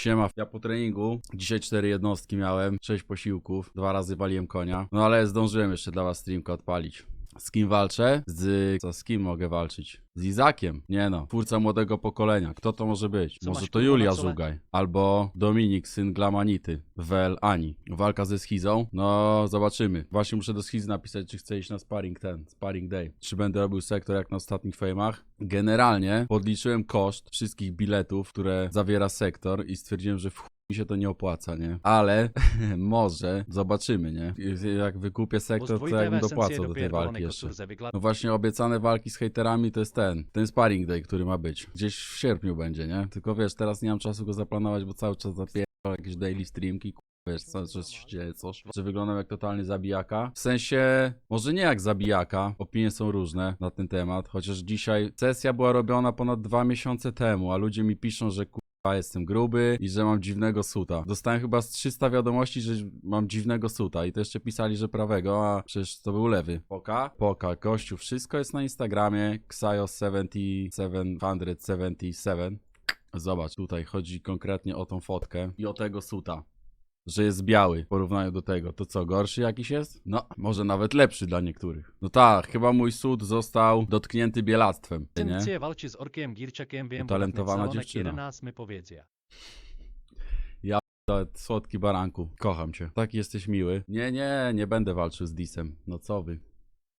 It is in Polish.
Siema, ja po treningu dzisiaj cztery jednostki miałem, sześć posiłków, dwa razy waliłem konia. No ale zdążyłem jeszcze dla was streamka odpalić. Z kim walczę? Z... Co, z kim mogę walczyć? Z Izakiem. Nie no, twórca młodego pokolenia. Kto to może być? Co może masz, to kurwa, Julia na czole? Żugaj. Albo Dominik, syn Glamanity. Wel Ani. Walka ze schizą? No, zobaczymy. Właśnie muszę do schizy napisać, czy chcę iść na sparring ten, sparring day. Czy będę robił sektor jak na ostatnich fejmach? Generalnie podliczyłem koszt wszystkich biletów, które zawiera sektor i stwierdziłem, że w chuj mi się to nie opłaca, nie? Ale może zobaczymy, nie? Jak wykupię sektor, to ja bym dopłacał do tej walki jeszcze. No właśnie obiecane walki z hejterami to jest ten, ten sparring day, który ma być. Gdzieś w sierpniu będzie, nie? Tylko wiesz, teraz nie mam czasu go zaplanować, bo cały czas zapierdam jakieś daily streamki, wiesz, cały czas się dzieje coś. Że wyglądam jak totalny zabijaka. W sensie, może nie jak zabijaka, opinie są różne na ten temat, chociaż dzisiaj sesja była robiona ponad dwa miesiące temu, a ludzie mi piszą, że Ja jestem gruby i że mam dziwnego suta. Dostałem chyba z 300 wiadomości, że mam dziwnego suta i to jeszcze pisali, że prawego, a przecież to był lewy. Poka? Poka, gościu, wszystko jest na Instagramie, Xayo70777. Zobacz, tutaj chodzi konkretnie o tą fotkę i o tego suta. Że jest biały w porównaniu do tego. To co, gorszy jakiś jest? No, może nawet lepszy dla niektórych. No tak, chyba mój sud został dotknięty bielactwem, nie? Tendencie walczy z Orkiem Girczakiem, wiem, Utalentowana bo dziewczyna. 11 mi powiedz. To Słodki baranku, kocham cię. Tak jesteś miły. Nie, nie, nie będę walczył z Disem. No co wy?